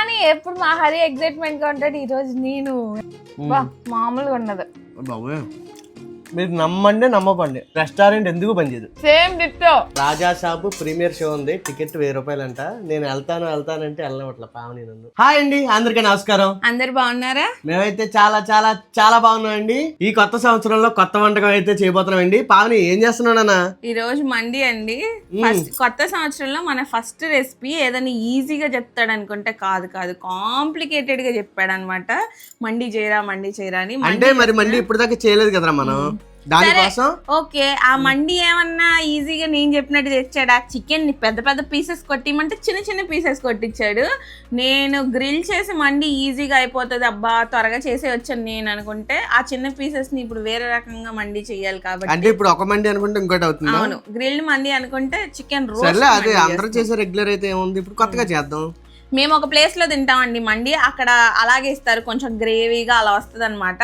కానీ ఎప్పుడు మా హరి ఎగ్జైట్మెంట్గా ఉంటాడు ఈ రోజు నేను. బా మామూలుగా ఉన్నది. మీరు నమ్మండి నమ్మకండి. రెస్టారెంట్ ఎందుకు పనిచేయదు same ditto. Raja shop premier show ఉంది. టికెట్ వెయ్యి రూపాయలంట. నేను వెళ్తాను వెళ్తానంటే వెళ్ళవట్ల పావని నన్ను. హాయ్ అండి అందరికీ నమస్కారం. అందరు బాగున్నారా? మేమైతే చాలా చాలా చాలా బాగున్నామండి. ఈ కొత్త సంవత్సరంలో కొత్త వంటకం అయితే చేయబోతున్నామండి. పావని ఏం చేస్తున్నాడన్నా ఈ రోజు మండి అండి. ఫస్ట్ కొత్త సంవత్సరంలో మన ఫస్ట్ రెసిపీ ఏదైనా ఈజీగా చెప్తాడు అనుకుంటే కాదు కాదు. కాంప్లికేటెడ్గా చెప్పాడు అనమాట మండి చేయరా మండి చేయరా అని. అంటే మరి మళ్ళీ ఇప్పుడు దాకా చేయలేదు కదరా మనం? దానికోసం? ఓకే ఆ మండి ఏమన్నా ఈజీగా నేను చెప్పినట్టు తెచ్చాడు? ఆ చికెన్ని పెద్ద పెద్ద పీసెస్ కొట్టిమంటే చిన్న చిన్న పీసెస్ కొట్టించాడు. నేను గ్రిల్ చేసి మండి ఈజీగా అయిపోతుంది అబ్బా త్వరగా చేసే వచ్చాను నేను అనుకుంటే ఆ చిన్న పీసెస్ని ఇప్పుడు వేరే రకంగా మండి చేయాలి కాబట్టి. అంటే ఇప్పుడు ఒక మండి అనుకుంటే ఇంకోటి అవుతుంది? అవును గ్రిల్డ్ మండి అనుకుంటే చికెన్ రోస్ట్ అదే అందరూ చేసే రెగ్యులర్ అయితే ఏముంది? ఇప్పుడు కొత్తగా చేద్దాం. మేము ఒక ప్లేస్లో తింటామండి మండి. అక్కడ అలాగే ఇస్తారు. కొంచెం గ్రేవీగా అలా వస్తుంది అనమాట.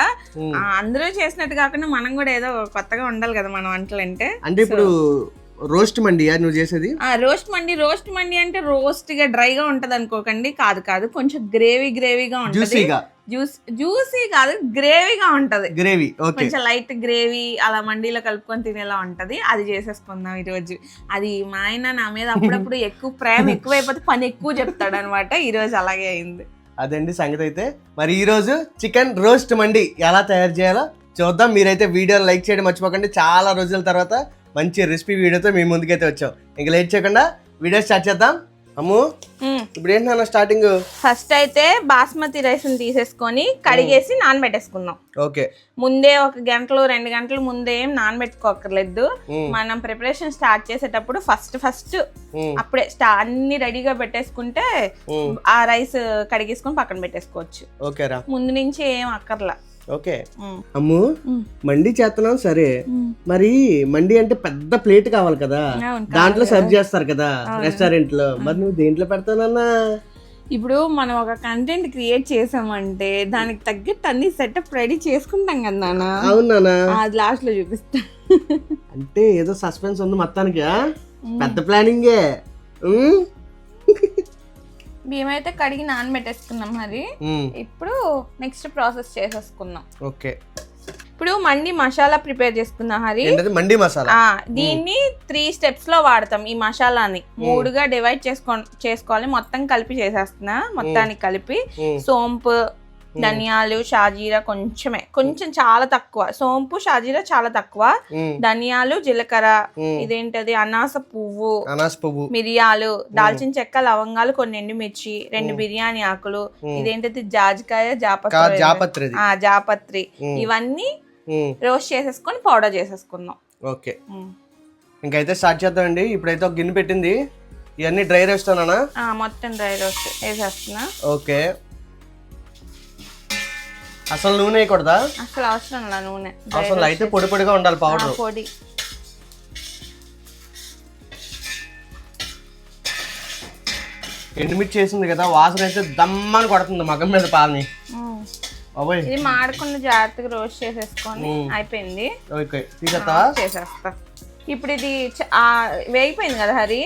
అందరూ చేసినట్టు కాకుండా మనం కూడా ఏదో కొత్తగా ఉండాలి కదా మన వంటలు అంటే. అంటే ఇప్పుడు రోస్ట్ మండియా నువ్వు చేసేది? ఆ రోస్ట్ మండి రోస్ట్ మండి అంటే రోస్ట్గా డ్రై గా ఉంటది అనుకోకండి కాదు కాదు కొంచెం గ్రేవీ గ్రేవీగా ఉంటది. జ్యూస్ జ్యూసీ కాదు గ్రేవీగా ఉంటది. Gravy okay. కొంచెం లైట్ గ్రేవీ అలా మండీలో కలుపుకొని తినేలా ఉంటది. అది చేసేసుకుందాం ఈ రోజు అది మా ఆయన నా మీద అప్పుడప్పుడు ఎక్కువ ప్రేమ ఎక్కువైపోతే పని ఎక్కువ చెప్తాడు అనమాట ఈ రోజు అలాగే అయింది. అదండి సంగతి అయితే. మరి ఈ రోజు చికెన్ రోస్ట్ మండి ఎలా తయారు చేయాలో చూద్దాం. మీరైతే వీడియోని లైక్ చేయడం మర్చిపోకండి. చాలా రోజుల తర్వాత మంచి రెసిపీ వీడియోతో మీ ముందుకైతే వచ్చాం. ఇంకా లేట్ చేయకుండా వీడియో స్టార్ట్ చేద్దాం. అమ్ము. ఇప్పుడు ఏంటి నాన్న స్టార్టింగ్ ఫస్ట్ అయితే బాస్మతి రైస్ తీసేసుకొని కడిగేసి నానబెట్టేసుకుందాం. ఓకే. ముందే ఒక గంటలు రెండు గంటలు ముందే ఏం నానబెట్టుకోకర్లేదు మనం ప్రిపరేషన్ స్టార్ట్ చేసేటప్పుడు ఫస్ట్ ఫస్ట్ అప్పుడే అన్ని రెడీగా పెట్టేసుకుంటే ఆ రైస్ కడిగేసుకొని పక్కన పెట్టేసుకోవచ్చు. ముందు నుంచి ఏం అక్కర్లా. ఓకే. అమ్ము. మండి చేస్తున్నాం సరే. మరి మండి అంటే పెద్ద ప్లేట్ కావాలి కదా? అవును, దాంట్లో సర్వ్ చేస్తారు కదా రెస్టారెంట్లో మరి నువ్వు దేంట్లో పెడతానన్నా? ఇప్పుడు మనం ఒక కంటెంట్ క్రియేట్ చేసామంటే దానికి తగ్గట్టు అన్ని సెటప్ రెడీ చేసుకుంటాం కదా నాన్న. అవునానా అది లాస్ట్లో చూపిస్తా. అంటే ఏదో సస్పెన్స్ ఉంది మొత్తానికి? పెద్ద ప్లానింగే అయితే కడిగి నానబెట్టేసుకున్నాం మరి. ఇప్పుడు నెక్స్ట్ ప్రాసెస్ చేసేసుకుందాం. ఓకే. ఇప్పుడు మండి మసాలా ప్రిపేర్ చేసుకుందాం హరి. మండి మసాలా? దీన్ని త్రీ స్టెప్స్లో వాడతాం ఈ మసాలాని. మూడుగా డివైడ్ చేసుకో చేసుకోవాలి. మొత్తం కలిపి చేసేస్తున్నా. మొత్తానికి కలిపి సోంపు ధనియాలు షాజీరా కొంచెమే. కొంచెం చాలా తక్కువ. సోంపు షాజీరా చాలా తక్కువ. ఉమ్, ధనియాలు జీలకర్ర ఉమ్. ఇదేంటది? అనాస పువ్వు అనాస్ పువ్వు. మిరియాలు దాల్చిన చెక్క లవంగాలు కొన్ని ఎండుమిర్చి రెండు బిర్యానీ ఆకులు. ఇదేంటది? జాజికాయ జాపత్రి ఆ జాపత్రి. ఇవన్నీ రోస్ట్ చేసేసుకొని పౌడర్ చేసేసుకుందాం. ఓకే. ఇంకైతే స్టార్ట్ చేద్దామండి. ఇప్పుడైతే ఒక గిన్నె పెట్టింది. ఇవన్నీ డ్రై రోస్టేనా ఆ, మొత్తం డ్రై రోస్ట్ వేసేస్తున్నా. ఓకే. అసలు నూనె వేయకూడదా? అసలు అవసరం లా నూనె. అసలు అయితే పొడి పొడిగా ఉండాలి పౌడర్ పొడి. ఎండుమిర్చి చేసింది కదా వాసన అయితే దమ్మని కొడుతుంది మగం మీద పాలని. బాబోయ్. ఇది మాడకుండా జాగ్రత్తగా రోస్ట్ చేసేసుకొని అయిపోయింది. ఓకే తీసేస్తావా? చేసేస్తా. ఇప్పుడు ఇది వేగిపోయింది కదా హరి?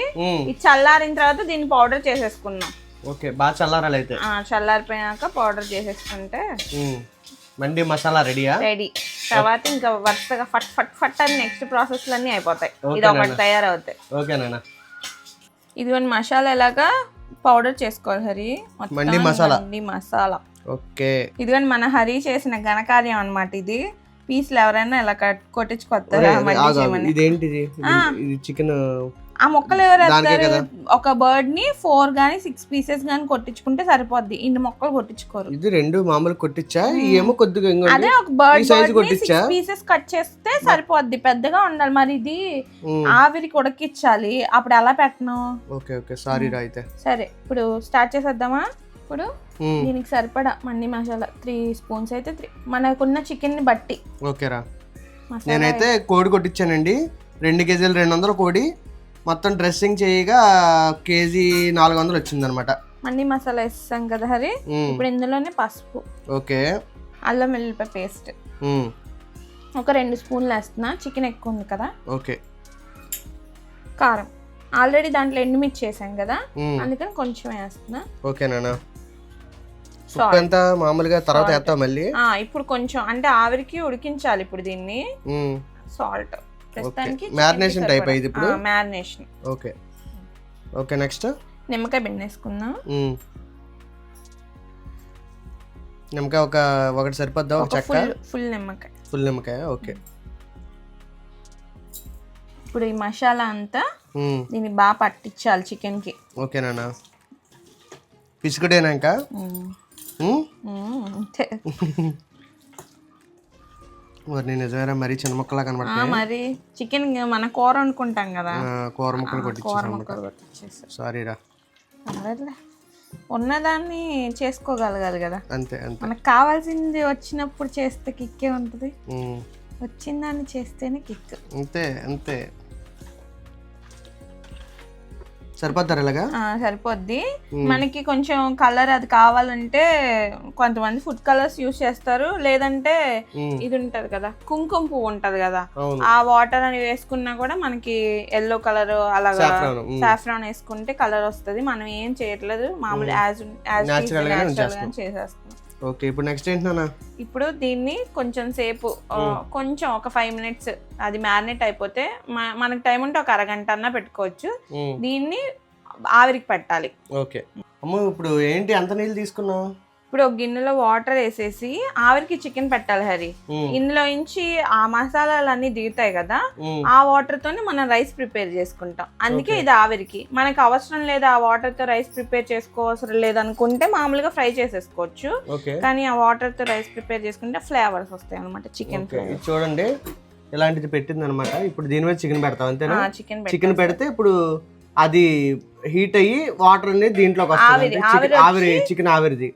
ఇది చల్లారిన తర్వాత దీన్ని పౌడర్ చేసేసుకున్నాం ఓకే బాగా చల్లారాలి అయితే. చల్లారిపోయాక పౌడర్ చేసేసుకుంటే మండి మసాలా రెడీయా? రెడీ. తర్వాత ఇంకా వరుసగా ఫట్ ఫట్ ఫట్ అని నెక్స్ట్ ప్రాసెస్ అన్నీ అయిపోతాయి ఇది ఒకటి తయారవుతాయి. ఓకేనా ఇదిగోని మసాలా ఎలాగా పౌడర్ చేసుకోవాలి హరి? మండి మసాలా. మండి మసాలా. ఓకే. ఇదిగోని మన హరి చేసిన ఘనకార్యం అన్నమాట ఇది. పీసులు ఎవరైనా ఇలా కట్- కొట్టించుకొస్తారా ఇదేంటిది? ఇది- ఇది చికెన్ ఆ మొక్కలు ఎవరు వేస్తారు? ఒక బర్డ్ని ఫోర్ గానీ సిక్స్ పీసెస్ గానీ కొట్టించుకుంటే సరిపోద్ది. ఇన్ని మొక్కలు కొట్టించుకోరు. ఇది రెండు మామూలు కొట్టించా? ఏమో కొద్దిగా. అదే ఒక బర్డ్ కొట్టించా? పీసెస్ కట్ చేస్తే సరిపోద్ది. పెద్దగా ఉండాలి. మరి ఇది ఉమ్, ఆవిరికి ఉడకిచ్చాలి అప్పుడు ఎలా పెట్టను? Okay okay. సారీ రా అయితే. సరే ఇప్పుడు స్టార్ట్ చేసేద్దామా? ఇప్పుడు దీనికి సరిపడా మండి మసాలా. త్రీ స్పూన్స్ అయితే త్రీ మనకున్న చికెన్ని బట్టి. ఓకే రా. మసాలా నేనైతే కోడి కొట్టించానండి. రెండు కేజీలు రెండు వందల కోడి. మొత్తం డ్రెస్సింగ్ చేయగా కేజీ నాలుగు వందలు వచ్చింది అనమాట మండి మసాలా వేస్తాం కదా హరి? ఇప్పుడు ఇందులోనే పసుపు ఓకే. అల్లం వెల్లిపాయ పేస్ట్. ఒక రెండు స్పూన్లు వేస్తున్నా చికెన్ ఎక్కువ ఉంది కదా? ఓకే. కారం. ఆల్రెడీ దాంట్లో ఎండుమిర్చి వేసాం కదా? అందుకని కొంచెం వేస్తున్నా. ఓకేనా ఎంత? మామూలుగా తర్వాత వేస్తాం మళ్ళీ? ఇప్పుడు కొంచెం అంటే ఆవిరికి ఉడికించాలి ఇప్పుడు దీన్ని. సాల్ట్ ప్రస్తుతానికి Marination type ఇది ఇప్పుడు? మ్యారినేషన్ ఓకే ఓకే నెక్స్ట్ నిమ్మకాయ పిండేసుకుందాం. నిమ్మకాయ ఒక ఒకటి సరిపోద్దా? ఒక చెక్క? ఫుల్ నిమ్మకాయ. ఫుల్ నిమ్మకాయ ఓకే ఇప్పుడు ఈ మసాలా అంతా దీన్ని బాగా పట్టించాలి చికెన్కి ఓకేనా పిసుకుడేనా ఇంకా? ఉమ్? మ్మ్, అంతే. మరి నిజమేరా మరీ చిన్న ముక్కలా ఆ, కనబడుతున్నాయి మరి చికెన్ మన కూర వండుకుంటాం కదా. కూర ముక్కలు కొట్టించేసారు సారీ రా పర్వాలేదులే. ఉన్నదాన్ని చేసుకోగలగాలి కదా. అంతే అంతే. మనకు కావాల్సింది వచ్చినప్పుడు చేస్తే కిక్కే ఉంటుంది. ఉమ్, వచ్చిన దాన్ని చేస్తేనే కిక్. అంతే అంతే. సరిపోతారు ఇలాగా ఆ, సరిపోద్ది. మనకి కొంచెం కలర్ అది కావాలంటే కొంతమంది ఫుడ్ కలర్స్ యూస్ చేస్తారు. లేదంటే ఇది ఉంటది కదా కుంకుమ పువ్వు ఉంటది కదా ఆ వాటర్ అని వేసుకున్నా కూడా మనకి ఎల్లో కలర్ అలాగా. సాఫ్రాన్ వేసుకుంటే కలర్ వస్తది. మనం ఏం చేయట్లేదు. మామూలు యాజ్ యాజ్ చేసేస్తాం. ఓకే ఇప్పుడు నెక్స్ట్ ఏంటి నాన్న? ఇప్పుడు దీన్ని కొంచెం సేపు కొంచెం ఒక ఫైవ్ మినిట్స్ అది మ్యారినేట్ అయిపోతే మనకి టైం ఉంటే ఒక అరగంట అన్నా పెట్టుకోవచ్చు. దీన్ని ఆవిరికి పెట్టాలి. ఓకే. అమ్మ ఇప్పుడు ఏంటి ఎంత నీళ్ళు తీసుకున్నావు? ఇప్పుడు ఒక గిన్నెలో వాటర్ వేసేసి ఆవిరికి చికెన్ పెట్టాలి హరి. ఇందులో నుంచి ఆ మసాలాలు అన్ని దిగుతాయి కదా ఆ వాటర్ తోనే మనం రైస్ ప్రిపేర్ చేసుకుంటాం. అందుకే ఇది ఆవిరికి. మనకు అవసరం లేదు ఆ వాటర్తో రైస్ ప్రిపేర్ చేసుకోవసరం లేదు అనుకుంటే మామూలుగా ఫ్రై చేసేసుకోవచ్చు. కానీ ఆ వాటర్తో రైస్ ప్రిపేర్ చేసుకుంటే ఫ్లేవర్స్ వస్తాయి అనమాట చికెన్ చూడండి. ఇలాంటిది పెట్టింది అనమాట ఇప్పుడు దీని మీద చికెన్ పెడతాం అంతేనా? చికెన్ చికెన్ పెడితే ఇప్పుడు అది హీట్ అయ్యి వాటర్ అనేది దీంట్లోకి వస్తుంది చికెన్ ఆవిరి ఆవిరి చికెన్ ఆవిరిది.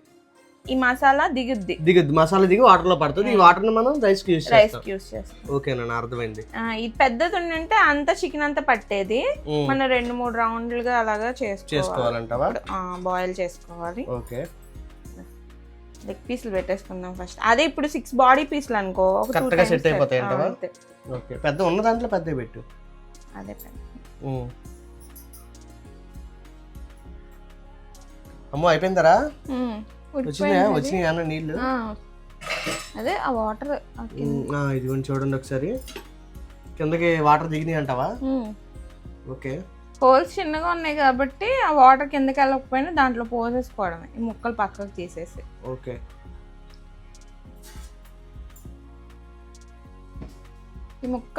ఈ మసాలా దిగుద్ది. దిగుద్ది. మసాలా దిగి వాటర్లో పడుతుంది. ఈ వాటర్ని మనం రైస్కి యూస్ రైస్ చేస్తాం. యూస్ చేస్తాం. ఓకేనా అర్థమైంది. ఆ, ఇది పెద్దది ఉండింటే అంత చికెన్ అంతా పట్టేది మనం రెండు మూడు రౌండ్లుగా అలాగా చేసుకోవాలి. చేసుకోవాలంటావా? బాయిల్ చేసుకోవాలి. ఓకే. లెగ్ పీసులు పెట్టేసుకుందాం ఫస్ట్. అదే ఇప్పుడు సిక్స్ బాడీ పీసులు అనుకో గా times set అయిపోతాయి అంటావా? ఓకే. పెద్ద ఉన్న దాంట్లో పెద్ద పెట్టు. అదే పెద్ద. అమ్మో అయిపోయిందరా? వచ్చినాయి? అన్న నీళ్ళు. అదే ఆ వాటర్ ఇదిగోండి చూడండి ఒకసారి. కిందకి వాటర్ దిగినాయి అంటావా? ఓకే. హోల్స్ చిన్నగా ఉన్నాయి కాబట్టి ఆ వాటర్ కిందకి వెళ్ళకపోయినా దాంట్లో పోసేసుకోవడమే. ఈ ముక్కలు పక్కకు తీసేసి. ఓకే. ఈ ముక్క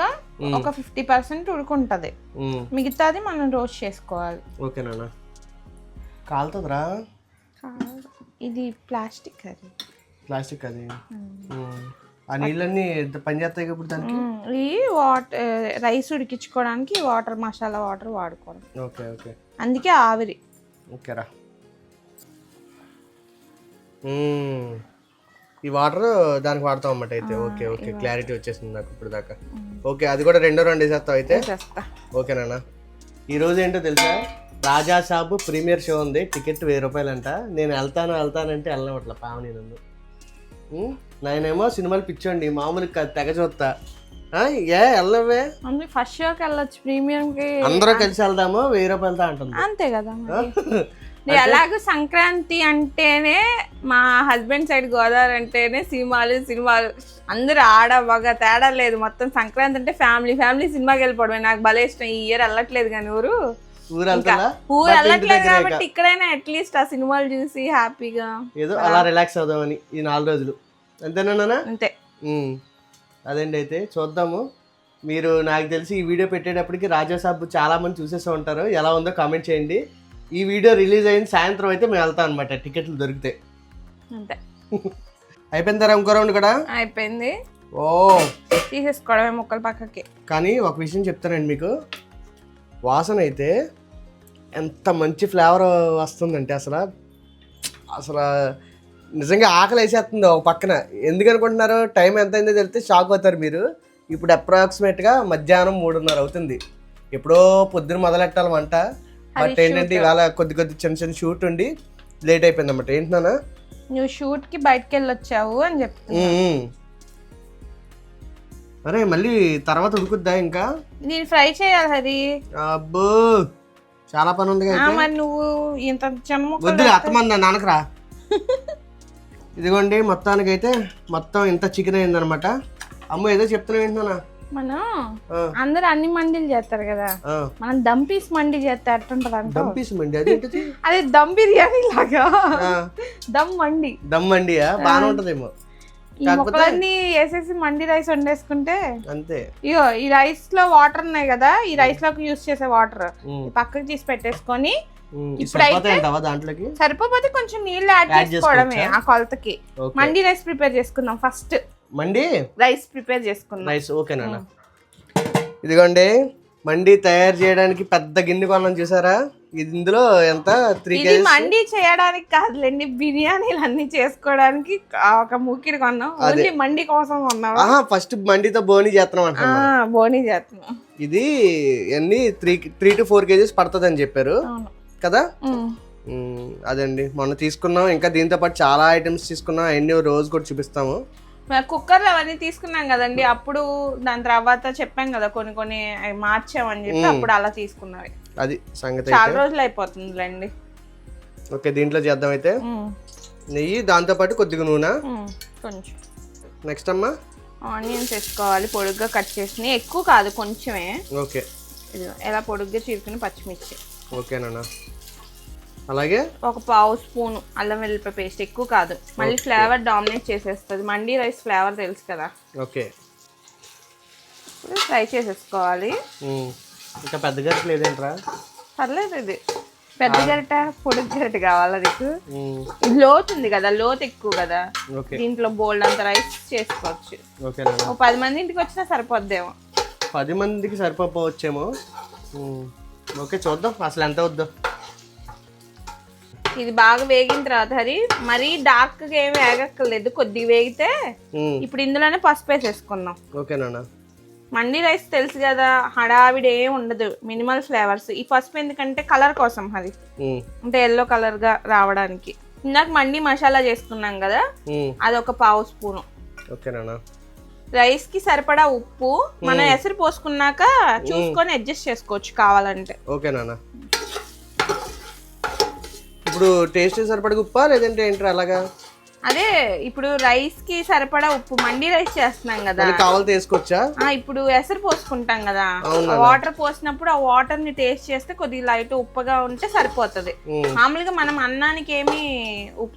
ఒక ఫిఫ్టీ పర్సెంట్ ఉడుకుంటది. మిగతాది మనం రోస్ట్ చేసుకోవాలి. ఓకే నాన్న. కాలుతుందిరా. ఇది ప్లాస్టిక్ అది. ప్లాస్టిక్ అది. ఆ నీళ్ళన్నీ ఎంత పని చేస్తాయి ఇప్పుడు దానికి? ఈ వాటర్ రైస్ ఉడికించుకోవడానికి వాటర్ మసాలా వాటర్ వాడుకోవడం. Okay okay. అందుకే ఆవిరి. ఓకేరా. ఈ వాటర్ దానికి వాడతాం అన్నమాట అయితే. Okay okay. క్లారిటీ వచ్చేసింది నాకు ఇప్పుడు దాకా. ఓకే అది కూడా రెండో రెండు వేసేస్తావు అయితే? ఓకేనా ఈ రోజు ఏంటో తెలుసా? రాజా సాబు ప్రీమియర్ షో ఉంది. టికెట్ వెయ్యి రూపాయలంట. నేను వెళ్తాను వెళ్తానంటే వెళ్ళనట్ల పావని నన్ను? నేనేమో సినిమాలు పిచ్చోండి. మామూలు కాదు, తెగ చూస్తా. ఏ వెళ్ళవే. ఫస్ట్ షోకి వెళ్ళొచ్చు. ప్రీమియం కి అందరూ కలిసి వెళ్దాము వెయ్యి రూపాయలతో అంటుంది. అంతే కదా ఎలాగో సంక్రాంతి అంటేనే మా హస్బెండ్ సైడ్ గోదావరి అంటేనే సినిమాలు సినిమాలు. అందరూ ఆడ బాగా తేడా లేదు. మొత్తం సంక్రాంతి అంటే ఫ్యామిలీ ఫ్యామిలీ సినిమాకి వెళ్ళిపోవడమే. నాకు భలే ఇష్టం. ఈ ఇయర్ వెళ్ళట్లేదు కానీ ఊరు. ఊరు వెళ్ళట్లేదు కాబట్టి ఇక్కడైనా అట్లీస్ట్ ఆ సినిమాలు చూసి హ్యాపీగా ఏదో అలా రిలాక్స్ అవుదామని ఈ నాలుగు రోజులు. అంతేనా అంతే. అదండి అయితే చూద్దాము. మీరు నాకు తెలిసి ఈ వీడియో పెట్టేటప్పటికి రాజా సాబ్ చాలా మంది చూసేస్తూ ఉంటారు. ఎలా ఉందో కామెంట్ చేయండి. ఈ వీడియో రిలీజ్ అయిన సాయంత్రం అయితే మేము వెళ్తాం అనమాట టికెట్లు దొరికితే. అంతే. అయిపోయిందా ఇంకో రౌండ్ కూడా? అయిపోయింది. ఓ. తీసేసుకోవడమే ముక్కలు పక్కకి. కానీ ఒక విషయం చెప్తానండి మీకు. వాసన అయితే ఎంత మంచి ఫ్లేవర్ వస్తుందంటే అసలు అసలు నిజంగా ఆకలి వేసేస్తుంది ఒక పక్కన. ఎందుకు అనుకుంటున్నారు టైం ఎంత అయిందో తెలిస్తే షాక్ అవుతారు మీరు. ఇప్పుడు అప్రాక్సిమేట్గా మధ్యాహ్నం మూడున్నర అవుతుంది. ఎప్పుడో పొద్దున మొదలెట్టాలి వంట. బట్ ఏంటంటే ఇవాళ కొద్ది కొద్ది చిన్న చిన్న షూట్ ఉండి లేట్ అయిపోయింది అన్నమాట ఏంటన్నా నువ్వు షూట్కి బయటకు వెళ్ళొచ్చావు అని చెప్తున్నా అరే మళ్ళీ తర్వాత ఉడుకుద్దా ఇంకా? నేను ఫ్రై చేయాలి అది అబ్బో చాలా పని ఉంది అయితే. మరి నువ్వు ఇంత చెమ్మ వద్దు అత్తమంది నాన్నకరా. ఇదిగోండి మొత్తానికైతే మొత్తం ఇంత చికెన్ అయిందనమాట. అమ్మ ఏదో చెప్తున్నా వింటున్నానా? మనం అందరూ అన్ని మండీలు చేస్తారు కదా. మనం దమ్ పీస్ మండి చేస్తే ఎట్టుంటది అంట దమ్ పీస్ మండి అదే దమ్ బిర్యానీ లాగా. దమ్ మండి. దమ్ మండియా? బాగానే ఉంటదేమో. ఈ మొక్కలన్నీ వేసేసి మండి రైస్ వండేసుకుంటే అంతే. ఇగో ఈ రైస్లో వాటర్ ఉన్నాయి కదా ఈ రైస్లోకి యూస్ చేసే వాటర్ పక్కకి తీసి పెట్టేసుకొని ఇప్పుడైతే- దాంట్లోకి? సరిపోతే కొంచెం నీళ్ళు యాడ్ చేసుకోవడమే? ఆ కొలతకి. మండి రైస్ ప్రిపేర్ చేసుకుందాం ఫస్ట్. మండి? రైస్ ప్రిపేర్ చేసుకుందాం. రైస్ ఓకేనా ఇదిగోండి మండి తయారు చేయడానికి పెద్ద గిన్నె కొన్నాం చూసారా? ఇందులో ఎంత? త్రీ ఇది మండి చేయడానికి కాదులేండి బిర్యానీలు అన్ని చేసుకోవడానికి ఒక మూకిడి కొన్నాం. ఓన్లీ మండి కోసం కొన్నాం ఫస్ట్ మండితో బోని చేస్తున్నాం అంటున్నాం బోనీ చేస్తున్నాం ఇది అన్ని three three two four KGs పడుతుంది అని చెప్పారు కదా? అదండి. మొన్న తీసుకున్నాం. ఇంకా దీంతో పాటు చాలా ఐటమ్స్ తీసుకున్నాం. అవన్నీ రోజు కూడా చూపిస్తాము. కుక్కర్లు అవన్నీ తీసుకున్నాం కదండి. అప్పుడు దాని తర్వాత చెప్పాం కదా కొన్ని కొన్ని మార్చామని చెప్పి అప్పుడు అలా తీసుకున్నవి. అది సంగతి చాలా రోజులు అయిపోతుందిలేండి. ఓకే దీంట్లో చేద్దాం అయితే. నెయ్యి దాంతో పాటు కొద్దిగా నూనె. కొంచెం. నెక్స్ట్ అమ్మా? ఆనియన్స్ వేసుకోవాలి పొడుగ్గా కట్ చేసి ఎక్కువ కాదు కొంచెమే. ఓకే. ఎలా పొడుగ్గా చీరుకుని పచ్చిమిర్చి. ఓకేనా అలాగే? ఒక పావు స్పూన్ అల్లం వెల్లిపాయ పేస్ట్ ఎక్కువ కాదు. మళ్ళీ ఫ్లేవర్ డామినేట్ చేసేస్తుంది. మండీ రైస్ ఫ్లేవర్ తెలుసు కదా. ఓకే. ఫ్రై చేసేసుకోవాలి. ఇంకా పెద్ద గరిట లేదేంట్రా పర్లేదు ఇది. పెద్ద గరిట పొడుగు గరిట కావాలా నీకు. ఇది లోతు ఉంది కదా లోతు ఎక్కువ కదా. దీంట్లో బోల్డ్ అంత రైస్ చేసుకోవచ్చు. ఓ పది మంది ఇంటికి వచ్చినా సరిపోద్దేమో. పది మందికి సరిపోవచ్చేమో. ఓకే చూద్దాం. అసలు ఎంత వద్దు ఇది బాగా వేగిన తర్వాత హరి మరీ డార్క్గా ఏమి వేగక్కర్లేదు. కొద్దిగా వేగితే. ఇప్పుడు ఇందులోనే పసుపు వేసేసుకుందాం. ఓకేనా మండీ రైస్ తెలుసు కదా హడావిడి ఏం ఉండదు. మినిమల్ ఫ్లేవర్స్ ఈ పసుపు ఎందుకంటే కలర్ కోసం అది. అంటే ఎల్లో కలర్గా రావడానికి. ఇందాక మండీ మసాలా చేసుకున్నాం కదా. అది ఒక పావు స్పూను. ఓకేనా రైస్కి సరిపడా ఉప్పు మనం ఎసరు పోసుకున్నాక చూసుకొని అడ్జస్ట్ చేసుకోవచ్చు కావాలంటే. ఓకేనా ఇప్పుడు టేస్ట్ సరిపడగా ఉప్పా లేదంటే ఏంటి అలాగా? అదే ఇప్పుడు రైస్కి సరిపడా ఉప్పు మండీ రైస్ చేస్తున్నాం కదా. కావాలి తీసుకోవచ్చా ఆ ఇప్పుడు ఎసరు పోసుకుంటాం కదా? వాటర్ పోసినప్పుడు ఆ వాటర్ని టేస్ట్ చేస్తే కొద్దిగా లైట్ ఉప్పుగా ఉంటే సరిపోతది. మ్మ్. మామూలుగా మనం అన్నానికి ఏమి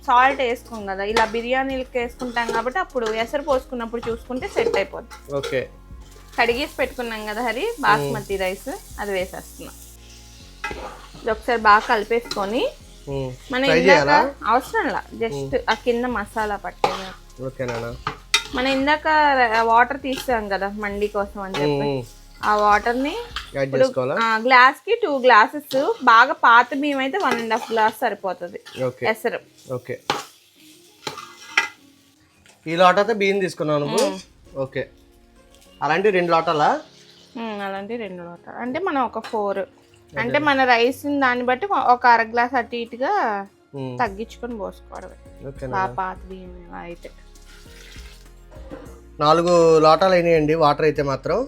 సాల్ట్ వేసుకోం కదా. ఇలా బిర్యానీలకి వేసుకుంటాం కాబట్టి అప్పుడు ఎసరు పోసుకున్నప్పుడు చూసుకుంటే సెట్ అయిపోద్ది. ఓకే. కడిగేసి పెట్టుకున్నాం కదా హరి బాస్మతి రైస్ అది వేసేస్తున్నాం. ఇది ఒకసారి బాగా కలిపేసుకొని. మనం ఇందాక? అవసరంలా జస్ట్ ఆ కింద మసాలా పట్టేది. ఓకేనా మనం ఇందాక వాటర్ తీసాం కదా మండి కోసం అని చెప్పి. ఆ వాటర్ని గ్లాస్కి టూ గ్లాసెస్ బాగా పాత బియ్యం అయితే వన్ అండ్ హాఫ్ గ్లాస్ సరిపోతుంది. ఎసరు. ఓకే. ఈ లోటతో బియ్యం తీసుకున్నావు నువ్వు? ఓకే. అలాంటి రెండు లోటాలా? అలాంటి రెండు వాటర్ అంటే మనం ఒక ఫోర్ అంటే మన రైస్ దాన్ని బట్టి ఒక అర గ్లాస్ అటు ఇటుగా. తగ్గించుకొని పోసుకోవడమే. ఓకేనా? బాగా పాత బియ్యం ఇలా అయితే. నాలుగు లోటాలు అయినాయండి వాటర్ అయితే మాత్రం.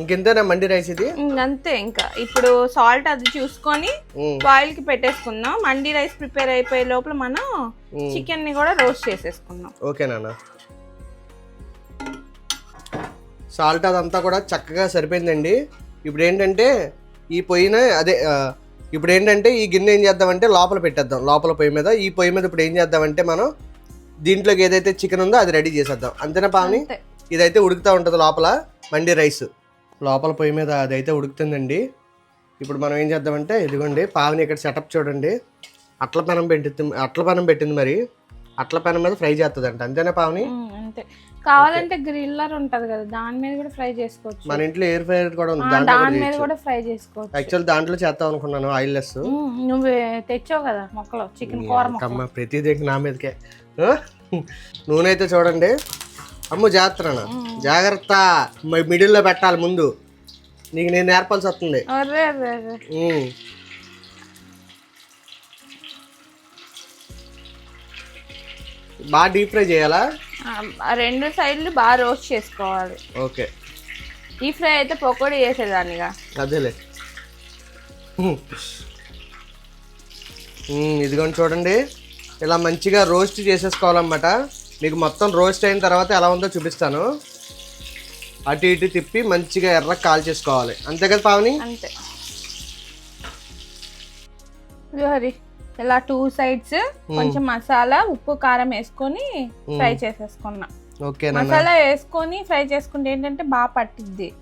ఇంకెంతేనా మండి రైస్ ఇది? ఇంకంతే ఇంకా. ఇప్పుడు సాల్ట్ అది చూసుకొని. బాయిల్కి పెట్టేసుకుందాం. మండి రైస్ ప్రిపేర్ అయిపోయే లోపల మనం. చికెన్ని కూడా రోస్ట్ చేసేసుకుందాం. ఓకేనా సాల్ట్ అదంతా కూడా చక్కగా సరిపోయిందండి. ఇప్పుడు ఏంటంటే ఈ పొయ్యిన అదే ఇప్పుడు ఏంటంటే ఈ గిన్నె ఏం చేద్దామంటే లోపల పెట్టేద్దాం. లోపల పొయ్యి మీద ఈ పొయ్యి మీద ఇప్పుడు ఏం చేద్దామంటే మనం దీంట్లోకి ఏదైతే చికెన్ ఉందో అది రెడీ చేసేద్దాం. అంతేనా పావని? అంతే. ఇదైతే ఉడుకుతూ ఉంటుంది లోపల మండి రైస్. లోపల పొయ్యి మీద అదైతే ఉడుకుతుందండి. ఇప్పుడు మనం ఏం చేద్దామంటే ఇదిగోండి పావని ఇక్కడ సెటప్ చూడండి. అట్ల పెనం పెట్టింది అట్ల పెనం పెట్టింది మరి. అట్ల పెనం మీద ఫ్రై చేస్తుందంట అంతేనా పావని? అంతే. కావాలంటే గ్రిల్లర్ ఉంటది కదా దాని మీద కూడా ఫ్రై చేసుకోవచ్చు. మన ఇంట్లో ఎయిర్ ఫ్రైయర్ కూడా ఉంది దాంట్లో దాని మీద కూడా ఫ్రై చేసుకోవచ్చు. యాక్చువల్ దాంట్లో చేద్దాం అనుకున్నాను ఆయిల్ లెస్ నువ్వు తెచ్చావు కదా మొక్కలు చికెన్ కూర అమ్మ ప్రతిదీ నా మీదకే? నూనె అయితే చూడండి. అమ్మ జాగ్రత్త జాగ్రత్త. మిడిల్లో పెట్టాలి ముందు. నీకు నేను నేర్పాల్సి వస్తుంది. బాగా డీప్ ఫ్రై చేయాలా? రెండు సైడ్లు బాగా రోస్ట్ చేసుకోవాలి. ఓకే. ఈ ఫ్రై అయితే పకోడీ చేసేదాన్నిగా. అదేలే. ఇదిగోండి చూడండి. ఇలా మంచిగా రోస్ట్ చేసేసుకోవాలన్నమాట. మీకు మొత్తం రోస్ట్ అయిన తర్వాత ఎలా ఉందో చూపిస్తాను. అటు ఇటు తిప్పి మంచిగా ఎర్ర కాల్ చేసుకోవాలి. అంతే కదా పావని? అంతే. హరి ఇలా టూ సైడ్స్ కొంచెం మసాలా ఉప్పు కారం వేసుకొని ఫ్రై చేసేసుకున్నా. మసాలా వేసుకొని ఫ్రై చేసుకుంటే ఏంటంటే బాగా పట్టిద్ది.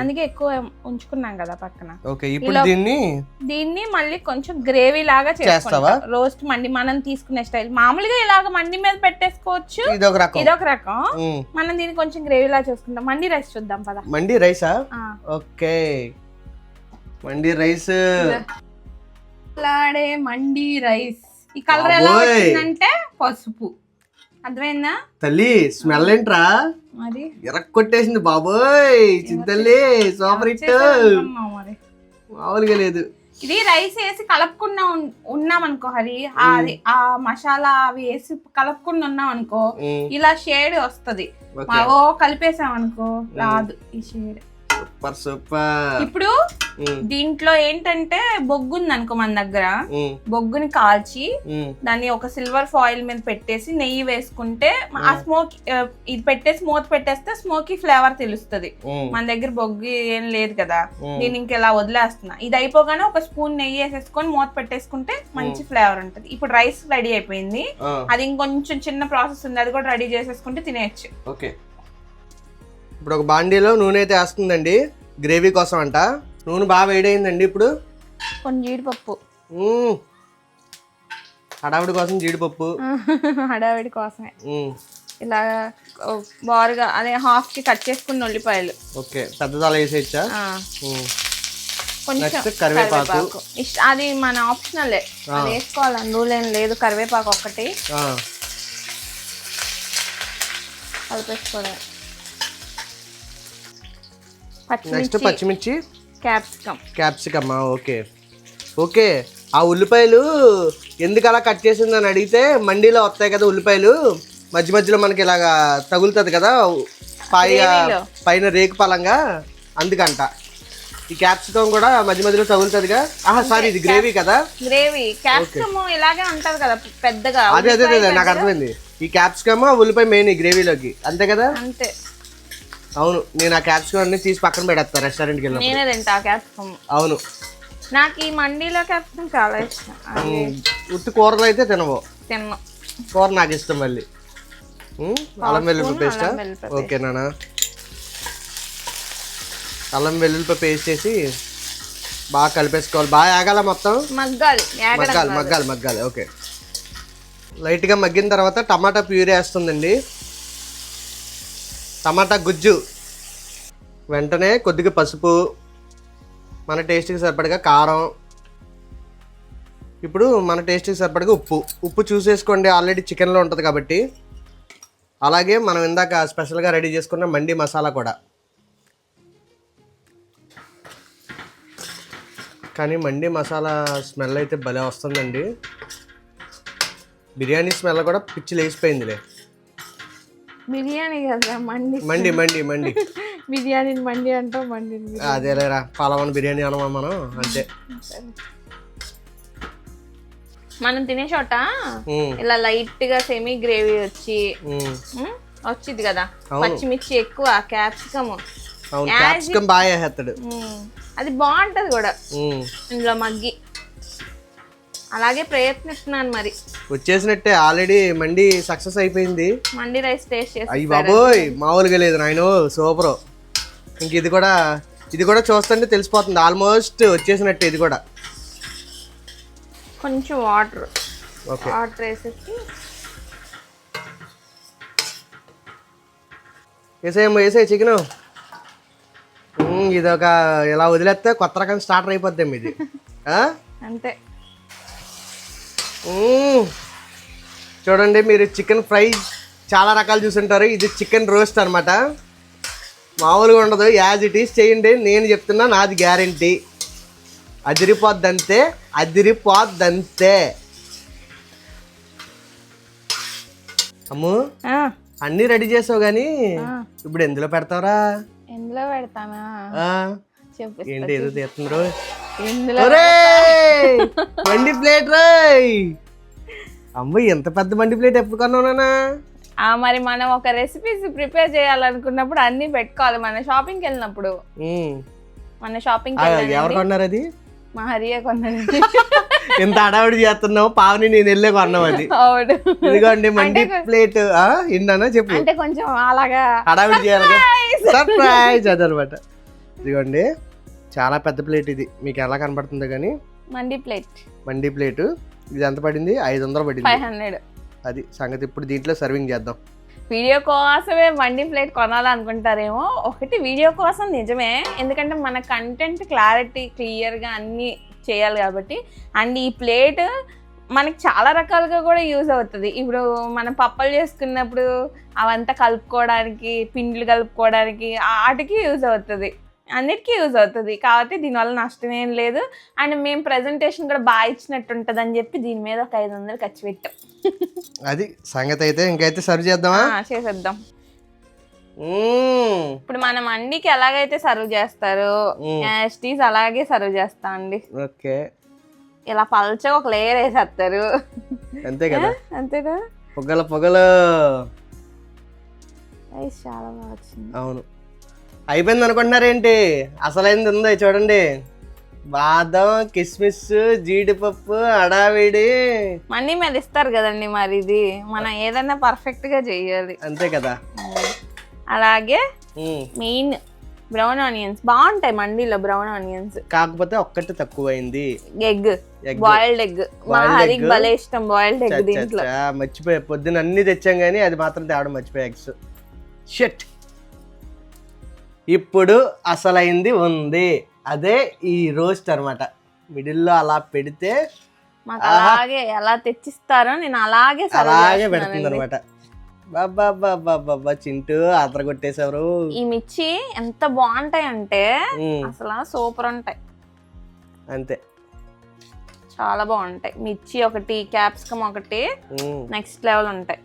అందుకే ఎక్కువ ఉంచుకున్నాం కదా పక్కన. దీన్ని దీన్ని మళ్ళీ కొంచెం గ్రేవీ లాగా చేస్తావా? రోస్ట్ మండి మనం తీసుకునే స్టైల్ మామూలుగా ఇలాగ మండి మీద పెట్టేసుకోవచ్చు. రకం. ఇదొక రకం. ఉమ్. మనం దీన్ని కొంచెం గ్రేవీ లాగా చేసుకుంటాం. మండి రైస్ చూద్దాం పద. మండి రైసా. ఓకే మండి రైస్ లాడే మండి రైస్. ఈ కలర్ ఎలా బాబోయ్. వచ్చిందంటే పసుపు. అర్థమైందా? తల్లి స్మెల్ ఏంట్రా? మరి ఎరక్ కొట్టేసింది బాబోయ్ చింతల్లి సూపర్ హిట్ మరి. మామూలుగా లేదు. ఇది రైస్ వేసి కలపకుండా ఉన్- ఉన్నాం అనుకో హరి. ఆ- అది ఆ మసాలా అవి వేసి కలపకుండా ఉన్నాం అనుకో ఉమ్, ఇలా షేడ్ వస్తది. ఓకే. మా ఓ కలిపేసాం అనుకో రాదు ఈ షేడ్. Super super. ఇప్పుడు దీంట్లో ఏంటంటే బొగ్గు ఉంది అనుకో మన దగ్గర. బొగ్గుని కాల్చి దాన్ని ఒక సిల్వర్ ఫాయిల్ మీద పెట్టేసి నెయ్యి వేసుకుంటే ఆ స్మోక్ ఇది పెట్టేసి మూత పెట్టేస్తే స్మోకీ ఫ్లేవర్ తెలుస్తుంది. మన దగ్గర బొగ్గు ఏం లేదు కదా. దీన్ని ఇంకెలా వదిలేస్తున్నా. ఇది అయిపోగానే ఒక స్పూన్ నెయ్యి వేసేసుకొని మూత పెట్టేసుకుంటే మంచి ఫ్లేవర్ ఉంటుంది. ఇప్పుడు రైస్ రెడీ అయిపోయింది. అది ఇంకొంచెం చిన్న ప్రాసెస్ ఉంది. అది కూడా రెడీ చేసేసుకుంటే తినేయచ్చు. ఓకే. ఇప్పుడు ఒక బాండీలో నూనె అయితే వేస్తుందండి. గ్రేవీ కోసం అంట. నూనె బాగా వేడైందండి ఇప్పుడు. కొన్ని జీడిపప్పు. హడావుడి కోసం జీడిపప్పు. హడావిడి కోసమే. ఇలా బారుగా అదే హాఫ్కి కట్ చేసుకున్న ఉల్లిపాయలు. ఓకే. పెద్దదాల వేసేయచ్చా? కొంచెం కరివేపాకు. అది మన ఆప్షనలే. అది వేసుకోవాలని రూల్ ఏం లేదు. కరివేపాకు ఒకటి ఆ, కలిపేసుకోవడం నెక్స్ట్ పచ్చిమిర్చి? క్యాప్సికమ్. క్యాప్సికమ్మా ఓకే. ఓకే. ఆ ఉల్లిపాయలు ఎందుకు అలా కట్ చేసిందని అడిగితే మండీలో వస్తాయి కదా ఉల్లిపాయలు. మధ్య మధ్యలో మనకి ఇలాగా తగులుతుంది కదా పై. పైన రేకు పలంగా. అందుకంట. ఈ క్యాప్సికం కూడా మధ్య మధ్యలో తగులుతుందిగా. ఆహా సారీ ఇది గ్రేవీ కదా. గ్రేవీ. క్యాప్సికమ్ ఇలాగే ఉంటది కదా పెద్దగా అదే అదే నాకు అర్థమైంది. ఈ క్యాప్సికమ్ ఉల్లిపాయ మెయిన్ ఈ గ్రేవీలోకి. అంతే కదా? అంతే. అవును నేను ఆ క్యాప్సికం అన్ని తీసి పక్కన పెడతాను రెస్టారెంట్కి వెళ్ళినప్పుడు నేనే తింటా క్యాప్సికమ్ అవును. నాకు ఈ మండీలో క్యాప్సికమ్ చాలా ఇష్టం. అది ఉత్తి కూరలు అయితే తినవు. తిన్నాం. కూర నాకు ఇష్టం మళ్ళీ. ఉమ్, అల్లం వెల్లుల్లి స్పూన్ పేస్టా? అల్లం వెల్లుల్లి ఓకే నాన్న అల్లం వెల్లుల్లి పేస్ట్ వేసి బాగా కలిపేసుకోవాలి. బాగా ఆగాల మొత్తం? మగ్గాలి మగ్గాలి. మగ్గాలి మగ్గాలి. ఓకే. లైట్గా మగ్గిన తర్వాత టమాటా ప్యూరీ వేస్తుందండి. టమాటా గుజ్జు. వెంటనే కొద్దిగా పసుపు మన టేస్ట్కి సరిపడగా కారం. ఇప్పుడు మన టేస్ట్కి సరిపడగా ఉప్పు. ఉప్పు చూసేసుకోండి ఆల్రెడీ చికెన్లో ఉంటుంది కాబట్టి. అలాగే మనం ఇందాక స్పెషల్గా రెడీ చేసుకున్న మండి మసాలా కూడా. కానీ మండి మసాలా స్మెల్ అయితే భలే వస్తుందండి. బిర్యానీ స్మెల్ కూడా పిచ్చి లేచిపోయిందిలే. బిర్యానీ కదా మండి. మండి మండి మండి. బిర్యానీ మండి అంటాం మండి అదేలేరా పలావన్ బిర్యానీ అనమా మనం అంతే. మనం తినే చోట ఇలా లైట్గా సెమీ గ్రేవీ వచ్చి వచ్చింది కదా. పచ్చిమిర్చి ఎక్కువ క్యాప్సికమ్ బాగా అది బాగుంటది కూడా. ఇందులో మగ్గి. అలాగే ప్రయత్నిస్తున్నాను మరి. వచ్చేసినట్టే ఆల్రెడీ మండి సక్సెస్ అయిపోయింది. మండి రైస్ టేస్ట్ చేసి అయ్యి బాబోయ్ మామూలుగా లేదు నాయన సూపర్. ఇంక ఇది కూడా ఇది కూడా చూస్తుంటే తెలిసిపోతుంది. ఆల్మోస్ట్ వచ్చేసినట్టే ఇది కూడా. కొంచెం వాటర్ ఓకే. వాటర్ వేసేసి. వేసేయమ్మ వేసే చికెన్. ఇది ఒక ఇలా వదిలేస్తే కొత్త రకం స్టార్టర్ అయిపోద్దాం ఇది? అంతే. చూడండి మీరు చికెన్ ఫ్రై చాలా రకాలు చూసుంటారు. ఇది చికెన్ రోస్ట్ అనమాట మామూలుగా ఉండదు యాజ్ ఇట్ ఈస్ చేయండి. నేను చెప్తున్నా నాది గ్యారంటీ. అదిరిపోద్దంతే అదిరిపోద్దంతే. అమ్ము అన్నీ రెడీ చేసావు కానీ ఆ. ఇప్పుడు ఎందులో పెడతావురా? ఎందులో పెడతానా? ఏంటి ఏదో తీస్తున్నారు? వండి ప్లేట్ రాయ్! అమ్మ ఎంత పెద్ద మండి ప్లేట్ ఎప్పుడు కొన్నావునా ఆ మరి మనం ఒక రెసిపీస్ ప్రిపేర్ చేయాలనుకున్నప్పుడు అన్ని పెట్టుకోవాలి. మన షాపింగ్కి వెళ్ళినప్పుడు. మన షాపింగ్ ఎవరు కొన్నారు అది? మా హరియే కొన్నాడు. ఇంత హడావిడి చేస్తున్నావు. పావని నేను వెళ్ళే కొన్నావు అది. అవును. ఇదిగోండి మండి ప్లేట్. ఏంటన్నా చెప్పు. అంటే కొంచెం అలాగా హడావిడి చేయాలి సర్ప్రైజ్ అదనమాట. ఇదిగోండి. చాలా పెద్ద ప్లేట్ ఇది. మీకు ఎలా కనబడుతుందో కానీ. మండి ప్లేట్. మండి ప్లేట్. ఇది ఎంత పడింది? ఐదు వందలు పడింది. Five hundred. అది సంగతి ఇప్పుడు దీంట్లో సర్వింగ్ చేద్దాం. వీడియో కోసమే మండి ప్లేట్ కొనాలనుకుంటారేమో. ఒకటి వీడియో కోసం నిజమే. ఎందుకంటే మన కంటెంట్ క్లారిటీ క్లియర్గా అన్నీ చేయాలి కాబట్టి. అండ్ ఈ ప్లేట్ మనకి చాలా రకాలుగా కూడా యూజ్ అవుతుంది. ఇప్పుడు మనం పప్పలు చేసుకున్నప్పుడు అవంతా కలుపుకోవడానికి పిండిలు కలుపుకోవడానికి వాటికి యూజ్ అవుతుంది. అన్నిటికీ యూజ్ అవుతుంది. కాబట్టి దీనివల్ల నష్టం ఏం లేదు. అండ్ మేము ప్రజెంటేషన్ కూడా బాగా ఇచ్చినట్టు ఉంటుంది అని చెప్పి దీని మీద ఒక ఐదు వందలు ఖర్చు పెట్టాం. అది సంగతి అయితే ఇంకైతే సర్వ్ చేద్దామా? చేసేద్దాం. ఇప్పుడు మనం అండికి ఎలాగైతే సర్వ్ చేస్తారో మ్మ్. యాస్టీస్ అలాగే సర్వ్ చేస్తా అండి. ఓకే. ఇలా పల్చగా ఒక లేయర్ వేసేస్తారు. అంతే కదా? అంతేనా? పొగల పొగలు. రైస్ చాలా బాగా వచ్చింది. అవును. అయిపోయింది అనుకుంటున్నారేంటి? అసలైంది ఉంది చూడండి. బాదం కిస్మిస్ జీడిపప్పు అడావిడి. మనీ మీద ఇస్తారు కదండి మరి ఇది. మనం ఏదైనా పర్ఫెక్ట్గా చెయ్యాలి అంతే కదా. అలాగే. Main brown onions. బాగుంటాయి మండీలో బ్రౌన్ ఆనియన్స్. కాకపోతే ఒక్కటి తక్కువైంది. ఎగ్. Boiled egg. మా హరికి. భలే ఇష్టం బాయిల్డ్ ఎగ్ దీంట్లో. మర్చిపోయా. పొద్దున అన్ని తెచ్చాం కానీ అది మాత్రం తేవడం మర్చిపోయా ఎగ్స్. షట్ ఇప్పుడు అసలైంది ఉంది. అదే ఈ రోస్ట్ అనమాట మిడిల్లో అలా పెడితే మాకు అలాగే ఎలా తెచ్చిస్తారో నేను అలాగే అలాగే పెడుతుంది. అనమాట బాబా బాబా బాబా చింటూ ఆత్ర కొట్టేశారు ఈ మిర్చి ఎంత బాగుంటాయి అంటే అసలు సూపర్ ఉంటాయి. అంతే. చాలా బాగుంటాయి. మిర్చి ఒకటి క్యాప్సికమ్ ఒకటి నెక్స్ట్ లెవెల్ ఉంటాయి.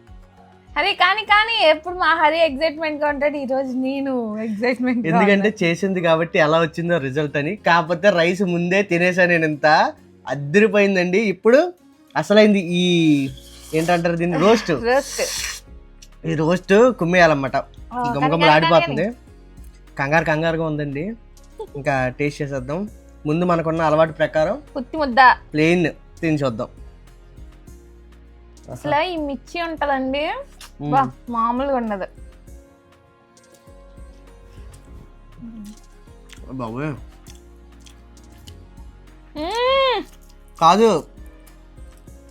హరి కానీ కానీ ఎప్పుడు మా హరి ఎగ్జైట్మెంట్గా ఉంటాడు ఈ రోజు నేను ఎగ్జైట్మెంట్ ఎందుకంటే చేసింది కాబట్టి ఎలా వచ్చిందో రిజల్ట్ అని. కాకపోతే రైస్ ముందే తినేసా నేను ఇంత అద్దరిపోయిందండి. ఇప్పుడు అసలైంది ఈ ఏంటంటారు దీన్ని? రోస్ట్ రోస్ట్ ఈ రోస్ట్ కుమ్మేయాలన్నమాట. గుమ్మగుమ్మలు ఆడిపోతుంది కంగారు కంగారుగా ఉందండి. ఇంకా టేస్ట్ చేసేద్దాం. ముందు మనకున్న అలవాటు ప్రకారం కుత్తి ముద్ద. ప్లెయిన్ తిని చూద్దాం అసలు ఈ మిర్చి ఉంటదండి. మామూలుగా ఉండదు బాబోయ్. మ్మ్. కాదు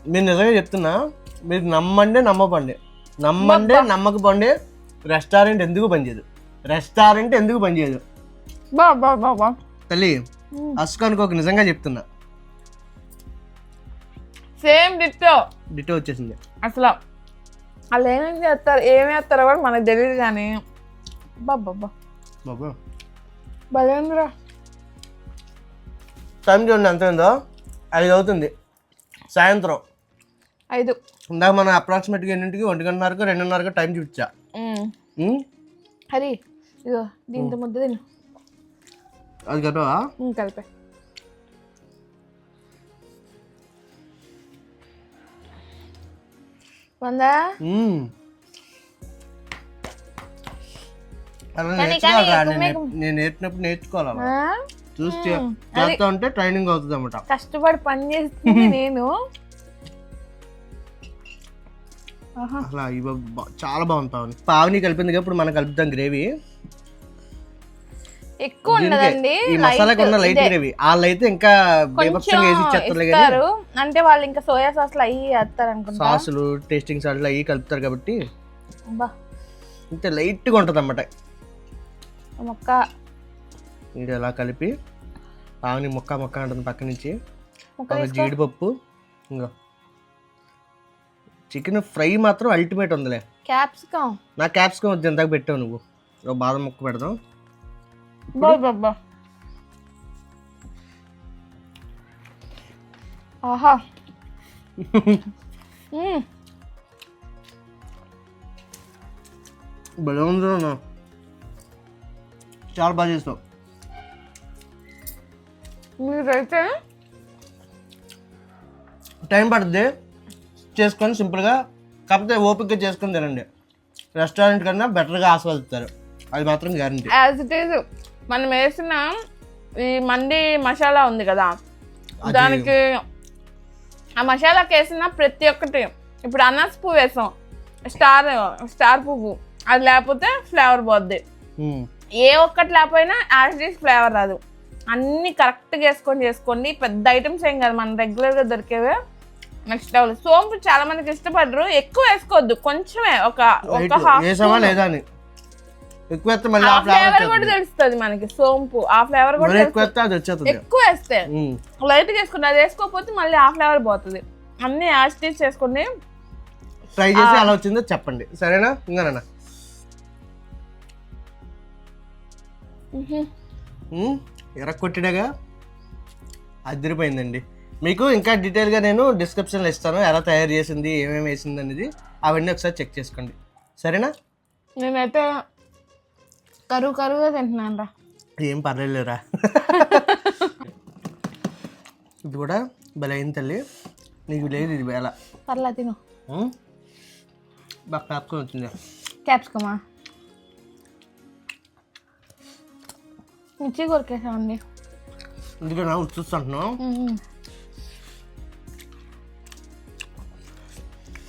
మీరు నిజంగా చెప్తున్నా మీరు నమ్మండి నమ్మకండి. నమ్మండి నమ్మకపోండి రెస్టారెంట్ ఎందుకు పనిచేయదు రెస్టారెంట్ ఎందుకు పనిచేయదు బా బా బా బా. తల్లి మ్మ్. అస్కు అనుకోక నిజంగా చెప్తున్నా. Same ditto. డిటో వచ్చేసింది. అసలు వాళ్ళు ఏమేమి చేస్తారు? ఏమి చేస్తారో కూడా మనకు తెలియదు కానీ. బాబా బాబు. భలేంద్రా. టైం చూడండి ఎంత ఉందో ఐదు అవుతుంది. సాయంత్రం. ఐదు. ఇందాక మనం అప్రాక్సిమేట్గా ఎన్నింటికి? ఒంటి గంటన్నరకు రెండున్నరకు టైం చూపించా. హరి ఇగో దీంతో ముద్ద తిను. అది కదా మ్మ్, కలిపే. వందా. అలా నేర్చుకోవాలిరా నేను కుమ్మే- నేర్- నేను నేర్పినప్పుడు నేర్చుకోవాలి? అలా. ఆ? చూసి చే- చేస్తా ఉంటే ట్రైనింగ్ అవుతుంది అనమాట కష్టపడి పని చేస్తుంది నేను. అసలు ఇవి చాలా బాగుంది పావని. పావని కలిపింది ఇప్పుడు మనం కలుపుతాం గ్రేవీ. ఎక్కువ ఉండదండి ఈ మసాలాకి ఉన్న లైట్. గ్రేవీ వాళ్ళు అయితే ఇంకా బీభత్సంగా వేసి ఇచ్చేస్తారు కానీ అంటే వాళ్ళు ఇంకా సోయా సాస్లు అయ్యి వేస్తారు అనుకుంటా. సాసులు టేస్టింగ్ సాసులు అవి కలుపుతారు కాబట్టి ఇంత లైట్గా ఉంటుంది అన్నమాట మొక్క. ఇది ఎలా కలిపి పావని ముక్క ముక్క అంటుంది పక్క నుంచి. జీడిపప్పు ఇంకా. చికెన్ ఫ్రై మాత్రం అల్టిమేట్ ఉందిలే. క్యాప్సికమ్ నా క్యాప్సికం వద్దు ఇంతకు పెట్టావు నువ్వు. బాదం ముక్క పెడదాం. బాబా ఆహా. భలే ఉంది అన్న. చాలా బాగా చేస్తావు. మీరైతే టైం పడుతుంది చేసుకొని సింపుల్గా కాకపోతే ఓపికగా చేసుకొని తినండి. రెస్టారెంట్ కన్నా బెటర్గా ఆస్వాదిస్తారు. అది మాత్రం గ్యారంటీ. యాజ్ ఇట్ ఈస్ మనం వేసిన ఈ మండి మసాలా ఉంది కదా దానికి ఆ మసాలాకి వేసిన ప్రతి ఒక్కటి ఇప్పుడు అనాస్ పువ్వు వేసాం స్టార్ స్టార్ పువ్వు అది లేకపోతే ఫ్లేవర్ పోద్ది. ఏ ఒక్కటి లేకపోయినా యాజ్ ఇస్ ఫ్లేవర్ రాదు. అన్ని కరెక్ట్గా వేసుకొని చేసుకోండి పెద్ద ఐటమ్స్ ఏం కాదు మన రెగ్యులర్గా దొరికేవే నెక్స్ట్ లెవెల్. సోంపు చాలా మందికి ఇష్టపడరు ఎక్కువ వేసుకోవద్దు కొంచెమే ఒక ఒక హాఫ్ ఎక్కువ వేస్తే మళ్ళీ ఆ ఫ్లేవర్ కూడా తెలుస్తుంది మనకి సోంపు. ఆ ఫ్లేవర్ కూడా ఎక్కువ. వేస్తే అది వచ్చేస్తుంది ఎక్కువ వేస్తే. లైట్ చేసుకుంటే అది వేసుకోకపోతే మళ్ళీ ఆ ఫ్లేవర్ పోతుంది. అన్ని యాస్టీస్ చేసుకోండి ట్రై చేసి ఎలా వచ్చిందో చెప్పండి. సరేనా? ఇంకానన్నా ఎరక్కొట్టిడగా అదిరిపోయిందండి. మీకు ఇంకా డీటెయిల్గా నేను డిస్క్రిప్షన్లో ఇస్తాను ఎలా తయారు చేసింది ఏమేమి వేసింది అనేది. అవన్నీ ఒకసారి చెక్ చేసుకోండి. సరేనా? నేనైతే కరువు కరువుగా తింటున్నాను రా. ఏం పర్లేదురా ఇది కూడా భలే అయింది తల్లి. నీకు లేదు ఇది వేళ. పర్లా తిను? బాగా కాపుకొని వచ్చింది. క్యాప్సికమా? మిర్చి కొరికేసామండి. ఎందుకంటే నా చూస్తుంటున్నాం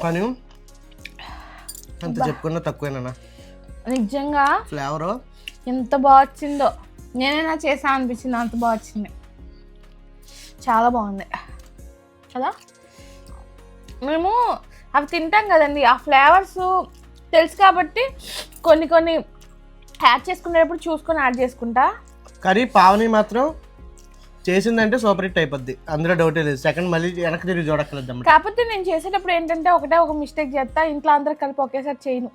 కానీ అంత చెప్పుకున్నా తక్కువేనా నిజంగా? ఫ్లేవరు? ఎంత బాగా వచ్చిందో నేనైనా చేసా అనిపించింది అంత బాగా వచ్చింది చాలా బాగుంది. కదా? మేము అవి తింటాం కదండి ఆ ఫ్లేవర్స్ తెలుసు కాబట్టి కొన్ని కొన్ని యాడ్ చేసుకునేటప్పుడు చూసుకొని యాడ్ చేసుకుంటా. కర్రీ పావని మాత్రం చేసిందంటే సూపర్ హిట్ అయిపోద్ది. అందులో డౌటే లేదు. సెకండ్ మళ్ళీ వెనక్కి తిరిగి చూడక్కర్లేదు కాకపోతే నేను చేసేటప్పుడు ఏంటంటే ఒకటే ఒక మిస్టేక్ చేస్తా ఇంట్లో అందరు కలిపి ఒకేసారి చేయను.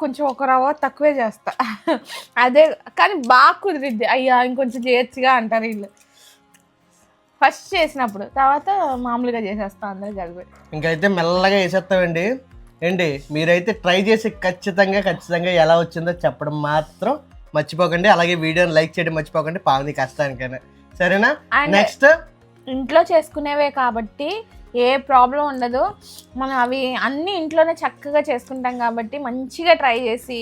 కొంచెం ఒక రవ్వ తక్కువే చేస్తా. అదే కానీ బాగా కుదిరిద్ది. అయ్యా ఇంకొంచెం చేయొచ్చుగా అంటారు వీళ్ళు. ఫస్ట్ చేసినప్పుడు తర్వాత మామూలుగా చేసేస్తా అందరు కలిపి. ఇంకైతే మెల్లగా వేసేస్తామండి. ఏంటి మీరైతే ట్రై చేసి ఖచ్చితంగా ఖచ్చితంగా ఎలా వచ్చిందో చెప్పడం మాత్రం మర్చిపోకండి. అలాగే వీడియోని లైక్ చేయడం మర్చిపోకండి. పావని కష్టానికైనా. సరేనా? నెక్స్ట్ ఇంట్లో చేసుకునేవే కాబట్టి ఏ ప్రాబ్లం ఉండదు. మనం అవి అన్ని ఇంట్లోనే చక్కగా చేసుకుంటాం కాబట్టి మంచిగా ట్రై చేసి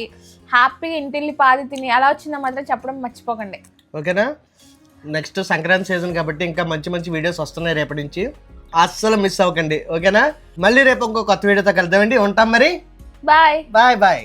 హ్యాపీగా ఇంటిల్లి పాది తిని ఎలా వచ్చిందో మాత్రం చెప్పడం మర్చిపోకండి. ఓకేనా? నెక్స్ట్ సంక్రాంతి సీజన్ కాబట్టి ఇంకా మంచి మంచి వీడియోస్ వస్తున్నాయి రేపటి నుంచి. అస్సలు మిస్ అవ్వకండి. ఓకేనా? మళ్ళీ రేపు ఇంకో కొత్త వీడియోతో కలుద్దామండి. ఉంటాం మరి? Bye bye bye